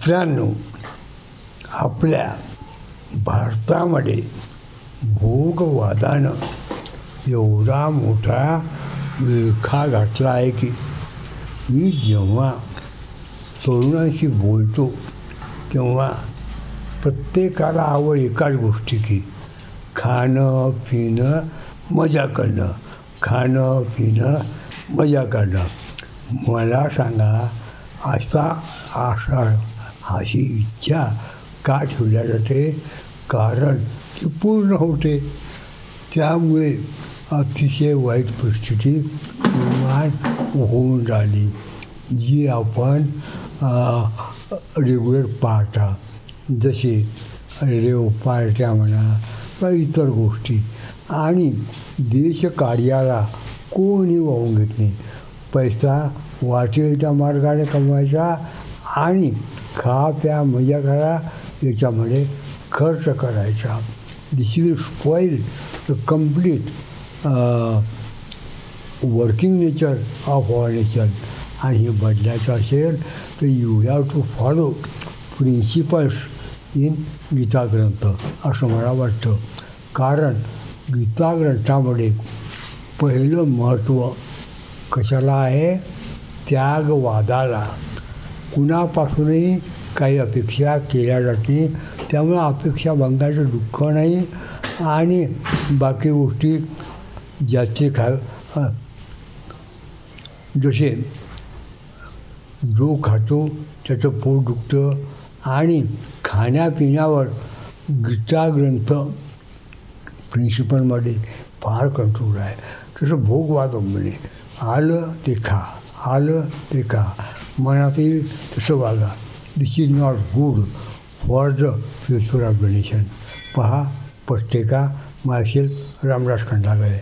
मित्रांनो आपल्या भारतामध्ये भोगवादानं एवढा मोठा विळखा घातला आहे की मी जेव्हा तरुणांशी बोलतो तेव्हा प्रत्येकाला आवड एकाच गोष्टी की खाणं पिणं मजा करणं. खाणं पिणं मजा करणं. मला सांगा असा आषाढ अशी इच्छा का ठेवल्या जाते कारण ती पूर्ण होते. त्यामुळे अतिशय वाईट परिस्थिती निर्माण होऊन राहिली जी आपण रेग्युलर पाहता. जसे रेव पार्ट्या म्हणा किंवा इतर गोष्टी. आणि देशकार्याला कोणी वाहून घेत नाही. पैसा वाटेल त्या मार्गाने कमवायचा आणि खा प्या मजा करा याच्यामध्ये खर्च करायचा. This will spoil the complete working nature of or nature आणि हे बदलायचं असेल तर you have to follow principles in Gita ग्रंथ असं मला वाटतं. कारण गीता ग्रंथामध्ये पहिलं महत्त्व कशाला आहे? त्यागवादाला. कुणापासूनही काही अपेक्षा केल्या जाते त्यामुळे अपेक्षा भंगाचं दुःख नाही. आणि बाकी गोष्टी ज्याचे खा जसे जो खातो त्याचं पोट दुखतं आणि खाण्यापिण्यावर गीता ग्रंथ प्रिन्सिपलमध्ये फार कंट्रोल आहे. तसं भोगवादंबने आलं ते खा आलं ते खा. मनातील सुभागा तसं वागा not good for the future of the पहा पत्रिका मार्शल रामदास खंडागळे